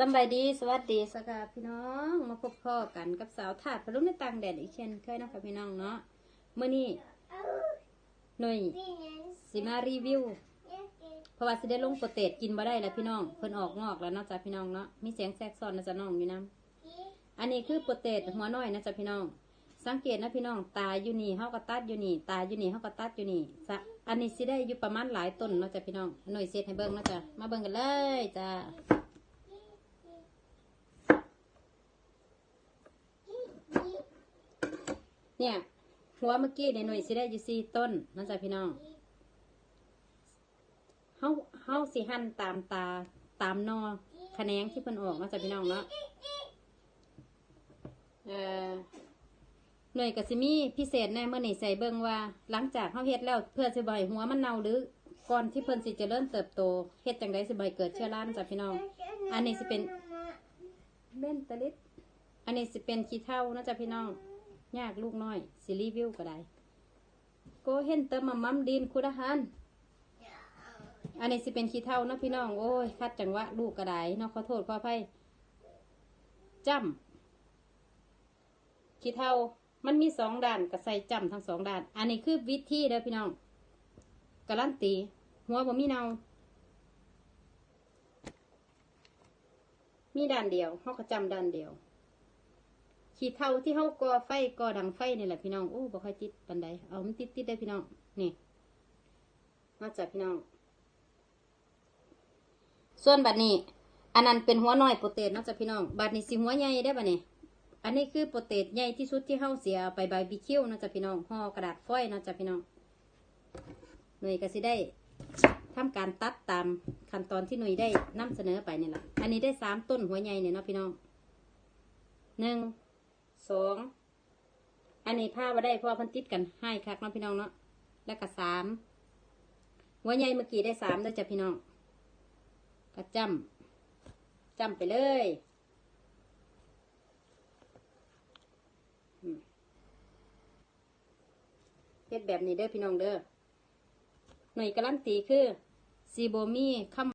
สบายดีสวัสดีสกาพี่น้องมาพบพ่อกันกับสาวถาดพลุในต่างแดนอีกเช่นเคยนะคะพี่น้องเนาะเมื่อนี้หน่วยสิมารีวิวเพราะว่าสิได้ลงโปรเตดกินบ่ได้แล้วพี่น้องเพิ่นออกงอกแล้วเนาะจ้ะพี่น้องเนาะมีเสียงแทรกซ้อนนะจ๊ะน้องอยู่นํอันนี้คือโปรเตดหัวน้อยนะจ๊ะพี่น้อง สังเกตนะพี่น้องตาอยู่นี่เฮาก็ตัดอยู่นี่ตาอยู่นี่เฮาก็ตัดอยู่นี่อันนี้สิได้อยู่ประมาณหลายต้นนะจ้ะพี่น้องหน่วยเซตให้เบิ่งนะจ้ะมาเบิ่งกันเลยจ้า เนี่ย หัวเมื่อกี้ในหน่วยสิได้อยู่สี่ต้นนะจ๊ะพี่น้องเฮาเฮาสิหั่นตามตาตามนอคะแนงที่เพิ่นออกนะจ๊ะพี่น้องเนาะเอ่อหน่วยก็สิมีพิเศษแน่เมื่อนี่ใส่เบิ่งว่า หลังจากเฮาเฮ็ดแล้วเพื่อสิบ่ให้หัวมันเน่าหรือก่อนที่เพิ่นสิเจริญเติบโตเฮ็ดจังไดสิบ่ให้เกิดเชื้อรานะจ๊ะพี่น้อง อันนี้สิเป็นเบนตะลิดอันนี้สิเป็นขี้เท่านะจ๊ะพี่น้อง ยากลูกน้อยสิรีวิวก็ได้โกเห็นเติมมามัมดินคุณหารอันนี้สิเป็นขี้เท่านะพี่น้องโอ้ยคัดจังหวะลูกก็ได้เนาะขอโทษขออภัยจำขี้เท่ามันมีสองด้านก็ใส่จำทั้งสองด้าน อันนี้คือวิธีเด้อพี่น้องการันตี หัวบ่มีเนามีด้านเดียวเขาก็จำด้านเดียว ขีดเท่าที่เขาก่อไฟก่อดังไฟนี่แหละพี่น้องโอ้บ่ค่อยติดปันใดเอามันติดติดได้พี่น้องนี่มาจากพี่น้อง ส่วนบัดนี้ อันนั้นเป็นหัวน้อยโปรเตนนาะจ้ะพี่น้องบัดนี้สิหัวใหญ่ได้บัดนี้ อันนี้คือโปรเตนใหญ่ที่สุดที่เฮาเสียไปบาร์บีคิวนาะจ้ะพี่น้องห่อกระดาษฟอยนาะจ้ะพี่น้องหน่วยก็สิได้ทำการตัดตามขั้นตอนที่หน่วยได้นำเสนอไปนี่แหละอันนี้ได้สามต้นหัวใหญ่เนี่ยเนาะพี่น้องหนึ่ง สองอันนี้ผ้าว่าได้เพราะพันติดกันให้คักเนาะพี่น้องเนาะแล้วก็สามหัวใหญ่เมื่อกี้ได้สามแล้วจ้ะพี่น้องก็จำจำไปเลยเฮ็ดแบบนี้เด้อพี่น้องเด้อหน่วยการันตีคือซีโบมีคำ